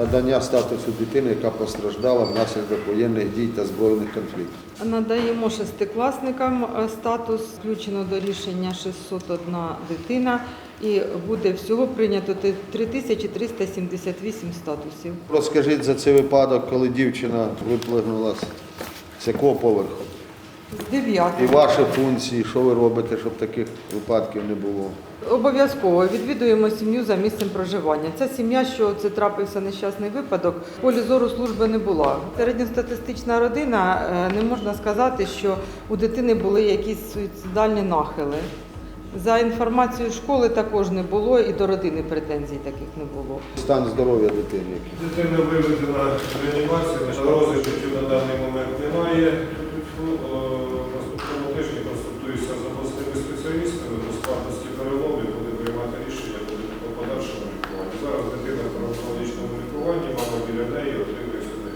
надання статусу дитини, яка постраждала внаслідок воєнних дій та збройних конфліктів. Надаємо шестикласникам е, статус, включено до рішення 601 дитина, і буде всього прийнято те- 3378 статусів. Розкажіть за цей випадок, коли дівчина виплигнула з- з якого поверху? З 9 І ваші функції, що ви робите, щоб таких випадків не було? Обов'язково відвідуємо сім'ю за місцем проживання. Ця сім'я, що це трапився нещасний випадок, в полі зору служби не була. Середньостатистична родина е, не можна сказати, що у дитини були якісь суїцидальні нахили. За інформацією школи також не було, і до родини претензій таких не було. Стан здоров'я дитини. Дитина виведена в реанімацію, на даний до переломів, буде приймати рішення по подальшому лікуванню. Зараз дитина в травматологічному лікуванні, мама біля неї отримує сюди.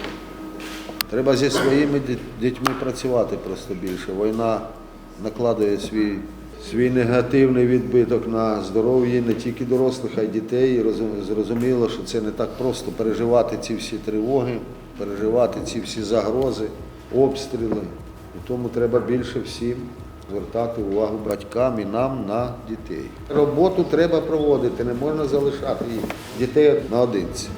Треба зі своїми дітьми працювати просто більше. Війна накладує свій, свій негативний відбиток на здоров'я не тільки дорослих, а й дітей. І зрозуміло, що це не так просто переживати ці всі тривоги, переживати ці всі загрози, обстріли. І тому треба більше всім звертати увагу батькам і нам на дітей. Роботу треба проводити, не можна залишати їх дітей наодинці.